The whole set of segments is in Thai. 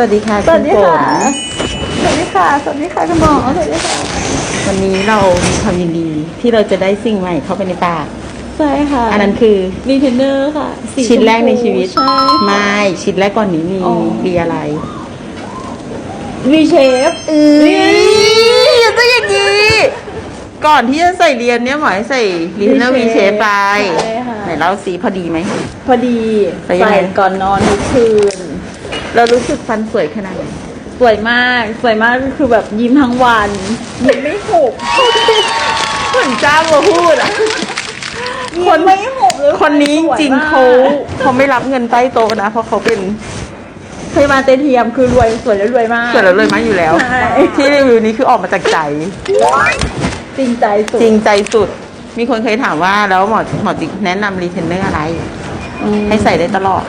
วัสดีค่ะสวัสดีณฝค่ะนสวัสดีค่ะ สวัสดีค่ะคุณหมอสวัสดีค่ะ วันนี้เรามีความยินดีที่เราจะได้สิ่งใหม่เข้าไปในปาก ใช่ค่ะ อันนั้นคือรีเทนเนอร์ค่ะสีชิ้นแรกในชีวิต ใช่ ไม่ชิ้นแรกก่อนนี้มีอ๋อ มีอะไรวีเชฟ เอ้ยจะอย่างนี้ ก่อนที่จะใส่เรียนเนี่ยหมอให้ใส่ลิเนอร์วีเชฟไปใช่ค่ะ ไหนเล่าสีพอดีไหม พอดีใส่ยังไงก่อนนอนทุกคืน เรารู้สึกฟันสวยขนาดไหนสวยมาก สวยมากก็คือแบบยิ้มทั้งวันยิ้มไม่หุบเหมือนจ้ามาพูดอะยิ้มไม่หุบเลยคนนี้จริงๆเขาสวยมกเขาไม่รับเงินใต้โต๊ะนะ เพราะเขาเป็นพยาบาลเตเทียมคือรวยสวยและรวยมากเกิดแล้วเลยมาอยู่แล้วใช่ที่รีวิวนี้คือออกมาจากใจ จริงใจสุดจริงใจสุด มีคนเคยถามว่าแล้วหมอหมอจิ๊กแนะนำรีเทนเนอร์อะไรอืมให้ใส่ได้ตลอด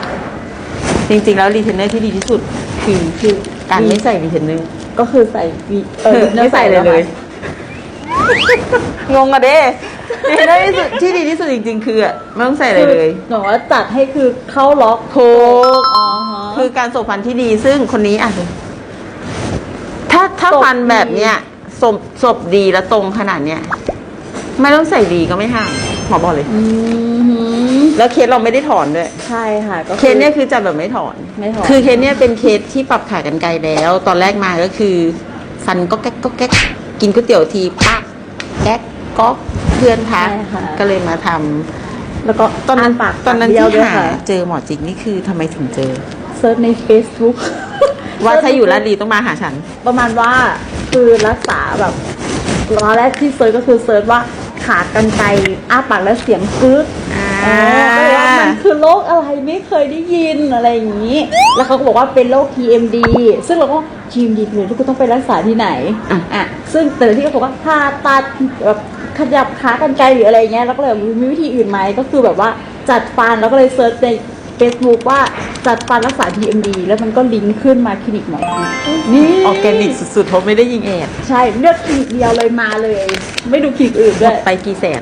จริงๆ แล้วรีเทนเนอร์ที่ดีที่สุดคือคือการไม่ใส่รีเทนเนอร์ก็คือใส่วีเออไม่ใส่เลยเลย งงอะเด้รีเทนเนอร์ที่สุดที่ดีที่สุดจริง ๆ คืออะไม่ต้องใส่อะไรเลย หนูว่าจัดให้คือเข้าล็อกถูกอ๋อฮะคือการสบฟันที่ดีซึ่งคนนี้อะ ถ้าถ้าศพฟันแบบเนี้ยศพศพดีและตรงขนาดเนี้ยไม่ต้องใส่ดีก็ไม่ห่างหมอบอกเลย อืมหือ แล้วเคสเราไม่ได้ถอนด้วย ใช่ค่ะ ก็เคสเนี้ยคือจัดแบบไม่ถอน ไม่ถอน คือเคสเนี้ยเป็นเคสที่ปรับขากรรไกรแล้ว ตอนแรกมาก็คือ ฟันก็แก๊กก็แก๊กกินก๋วยเตี๋ยวทีปักแก๊กก็เพื่อนทักใช่ค่ะ ก็เลยมาทำแล้วก็ตอนนั้นปากตอนนั้นปากเดียวที่ด้วยหาค่ะเจอหมอจิกนี่คือทำไมถึงเจอ เซิร์ชใน Facebook ว่าถ้าอยู่ลาดลีต้องมาหาฉัน ประมาณว่าคือรักษาแบบตอนแรกที่เซิร์ชก็คือเซิร์ชว่าขากรรไกรอ้าปากแล้วเสียงกึ๊ดอ่าอ๋อ ก็เลยว่ามันคือโรคอะไรไม่เคยได้ยินอะไรอย่างนี้ แล้วเขาก็บอกว่าเป็นโรค TMD ซึ่งเราก็ TMD คือที่กูต้องไปรักษาที่ไหนอะอะซึ่งแต่ละที่ก็บอกว่าผ่าตัดแบบขยับขากรรไกรหรืออะไรเงี้ยแล้วก็เลยมีวิธีอื่นไหมก็คือแบบว่าจัดฟันแล้วก็เลยเซิร์ชใน Facebook ว่าจัดฟันรักษา TMD แล้วมันก็ลิงก์ขึ้นมาคลินิกหมอนี่ออร์แกนิกสุดๆเพราะไม่ได้ยิงแอดใช่เลือกคลินิกเดียวเลยมาเลย ไม่ดูคลินิกอื่นหมด้วยดไปกี่แสน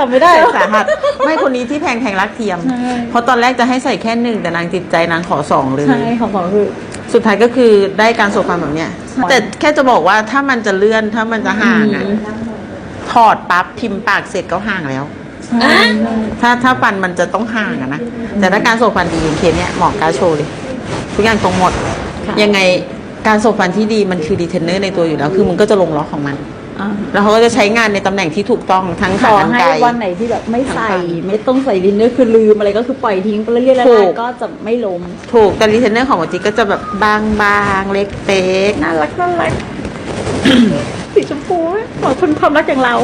จำไม่ได้แสนแล้วสาหัสไม่คนนี้ที่แพงแพงรักเทียม ใช่ เพราะตอนแรกจะให้ใส่แค่หนึ่งแต่นางจิตใจนางขอสองเลย ใช่ของของคือ สุดท้ายก็คือได้การโซฟันแบบเนี้ยแต่แค่จะบอกว่าถ้ามันจะเลื่อนถ้ามันจะห่างอะถอดปั๊บพิมพ์ปากเสร็จก็ห่างแล้ว ใช่ถ้าถ้าฟันมันจะต้องห่างอะนะ แต่ถ้าการโซฟันดีอย่างเคสเนี้ยหมอกล้าโชว์เลย ทุกอย่างตรงหมดค่ะยังไงการโซฟันที่ดีมันคือดีเทนเนอร์ในตัวอยู่แล้ว คือมันก็จะลงล็อกของมัน อะแล้วเขาก็จะใช้งานในตำแหน่งที่ถูกต้องทั้งขาต่อทั้งให้ไกล วันไหนที่แบบไม่ใส่ทั้งฟันไม่ต้องใส่ดินเนอร์คือลืมอะไรก็คือปล่อยทิ้งไปเรื่อยๆแล้วถูก ก็จะไม่ล้มถูกแต่รีเทนเนอร์ของหมอจิกก็จะแบบบางบางๆเล็กเป๊กน่ารักน่ารัก สีชมพูเหมาะคนความรักอย่างเรา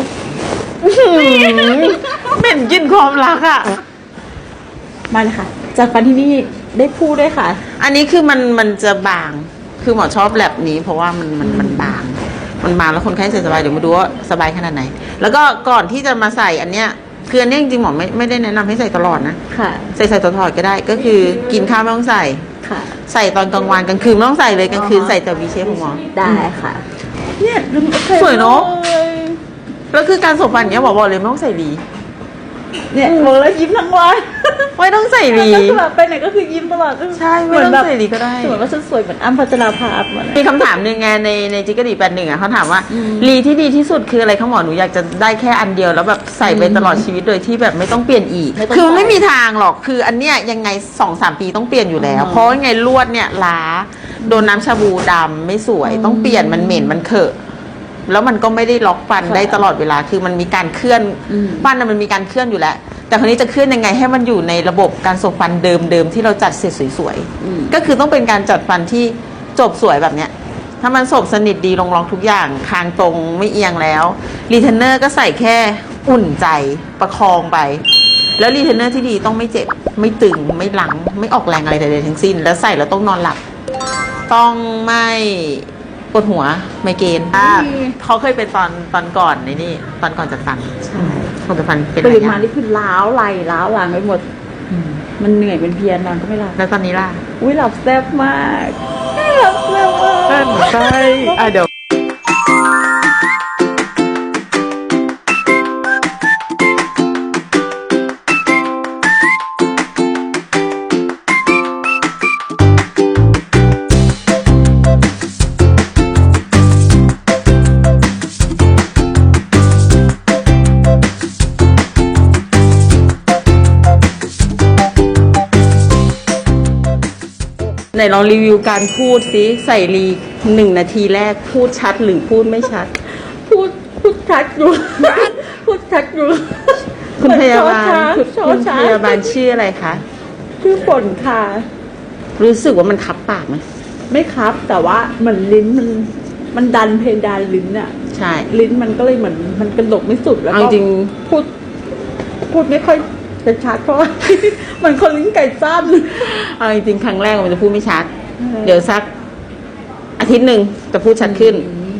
เหม็นกลินความรักอะ มาเลยค่ะ จากฟันที่นี่ได้พูดด้วยค่ะ อันนี้คือมันมันจะบาง คือหมอชอบแลบนี้ เพราะว่ามันมันมันบาง มันบางแล้วคนไข้ใส่สบายเดี๋ยวมาดูว่าสบายขนาดไหน แล้วก็ก่อนที่จะมาใส่อันเนี้ยคืออันเนี้ยจริงๆหมอไม่ไม่ได้แนะนำให้ใส่ตลอดนะ ค่ะ ใส่ใส่ตลอดก็ได้ ก็คือกินข้าวไม่ต้องใส่ ค่ะ ใส่ตอนกลางวันกลางคืนไม่ต้องใส่เลยกลางคืนใส่แต่วีเชฟของหมอ ได้ค่ะ เนี่ยลืมโอคสวยเนอะลยแล้วคือการสบฟันเนี้ยหมอบอกเลยไม่ต้องใส่รี เนี่ยบอกแล้วยิ้มทั้งวันไม่ต้องใส่รีก็คือแบบไปไหนก็คือยิ้มตลอดใช่ไม่ต้องใส่ดีก็ได้เหมือนว่าฉันสวยเหมือนอ้ำพัชราภาพเหมือนมีคำถามหนึ่งไงในในจิกกดีแปดหนึ่งอะเขาถามว่าอืมรีที่ดีที่สุดคืออะไรเขาหมอหนูอยากจะได้แค่อันเดียวแล้วแบบใส่ไปตลอดชีวิตโดยที่แบบไม่ต้องเปลี่ยนอีกไม่ต้องคือไม่ใส่มีทางหรอกคืออันเนี้ยยังไงสองสามปีต้องเปลี่ยนอยู่แล้วอืมเพราะยังไงลวดเนี่ยล้าโดนน้ำชาบูดำไม่สวยอืมต้องเปลี่ยนมันเหม็นมันเขอะ แล้วมันก็ไม่ได้ล็อกฟันค่ะได้ตลอดเวลาคือมันมีการเคลื่อนอืมฟันน่ะมันมีการเคลื่อนอยู่แล้ว แต่คราวนี้จะเคลื่อนยังไงให้มันอยู่ในระบบการสบฟันเดิมๆที่เราจัดเสร็จสวยๆอืมก็คือต้องเป็นการจัดฟันที่จบสวยแบบเนี้ยถ้ามันสบสนิทดีลงล็อกทุกอย่างคางตรงไม่เอียงแล้วรีเทนเนอร์ก็ใส่แค่อุ่นใจประคองไป แล้วรีเทนเนอร์ที่ดีต้องไม่เจ็บ ไม่ตึง ไม่หลัง ไม่ออกแรงอะไรใดๆทั้งสิ้น แล้วใส่แล้วต้องนอนหลับ ต้องไม่ป วดหัวไมเกรนอ่าเขาเคยเป็นตอนตอนก่อนในนี่ ตอนก่อนจัดฟันใช่ก่อนจัดฟันเป็นตื่นอะไรมาอะนี่คือล้าวไหลล้าวหลังไปหมดอืมมันเหนื่อยเป็นเพลียนอนก็ไม่หลับแล้วตอนนี้ล่ะ อุ้ยหลับแซ่บมากหลับแซ่บมากนั่นใช่อะเดี๋ยว ไหนลองรีวิวการพูดสิใส่รีหนึ่งนาทีแรกพูดชัดหรือพูดไม่ชัด พูดพูดชัดอยู่ พูดชัดอยู่คุณพยาบาลคุคุณณพยาบาลชื่ออะไรคะชื่อฝนค่ะ รู้สึกว่ามันคับปากไหมไม่ครับ แต่ว่าเหมือนลิ้นมันมันดันเพดานลิ้นอะใช่ ลิ้นมันก็เลยเหมือนมันกระดกไม่สุดแล้วเอาก็จริงพูดพูดไม่ค่อยจะ ชัดเพราะว่าเหมือนคนลิ้นไก่สั้นเอาจริงๆครั้งแรกมันจะพูดไม่ชัดเออเดี๋ยวสักอาทิตย์หนึ่งจะพูดชัดขึ้น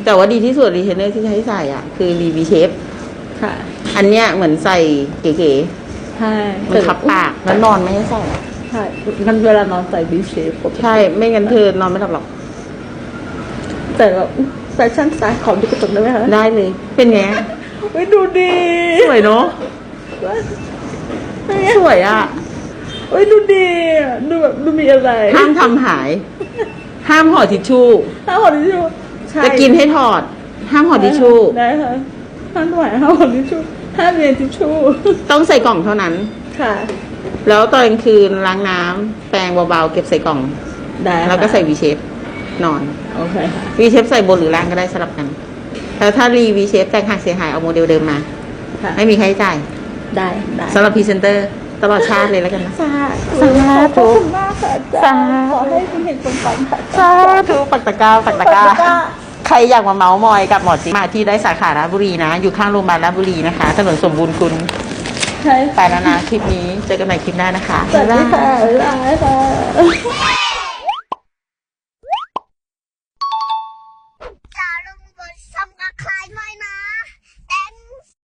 แต่ว่าดีที่สุดรีเทนเนอร์ที่ใช้ใส่อะ คือรีวีเชฟค่ะ อันเนี้ยเหมือนใส่เก๋ใช่ๆมันคับปากแล้วนอนไม่ให้ใส่ใช่งั้นเวลานอนใส่บีเชฟใช่ไม่งั้นเธอนอนไม่หลับหรอก แต่แบบแฟชั่นสไตล์ของดูกระจกได้ไหมคะได้เลย เป็นไงเฮ้ยดูดี สวยเนาะ สวยอะเฮ้ยดูดีอะดูแบบดูมีอะไรห้ามทำหาย ห้ามห่อทิชชู่ห้ามหอทิชชู่ใช่จะกินให้ถอด ห้ามห่อทิชชู่ ได้ค่ะห้ามถวายห้ามหอทิชชู่ห้ามเรียนทิชชู่ต้องใส่กล่องเท่านั้น ค่ะ แล้วตอนกลางคืนล้างน้ำแปรงเบาๆเก็บใส่กล่อง ได้ค่ะแล้วก็ใส่วีเชฟนอน โอเคค่ะวีเชฟใส่บนหรือล่างก็ได้สลับกัน แล้วถ้ารีวีเชฟแต่งหักเสียหายเอาโมเดลเดิมมา ค่ะ ไม่มีค่าใช้จ่าย ได้ได้สำหรับพรีเซนเตอร์ตลอดชาติเลยแล้วกันนะ สาสาธุ ขอบคุณมากค่ะอาจารย์สาธุขอให้คุณเห็นสมฝันค่ะสาธุปักตะกร้าปักตะกร้าปักตะกร้า ใครอยากมาเมาส์มอยกับหมอจิ๊กมาที่ได้สาขาราชบุรีนะ อยู่ข้างโรงพยาบาลราชบุรีนะคะ ถนนสมบูรณ์คุณใช่ไปแล้วนะคลิปนี้ เจอกันใหม่คลิปหน้านะคะ สวัสดีค่ะบ๊ายบายค่ะ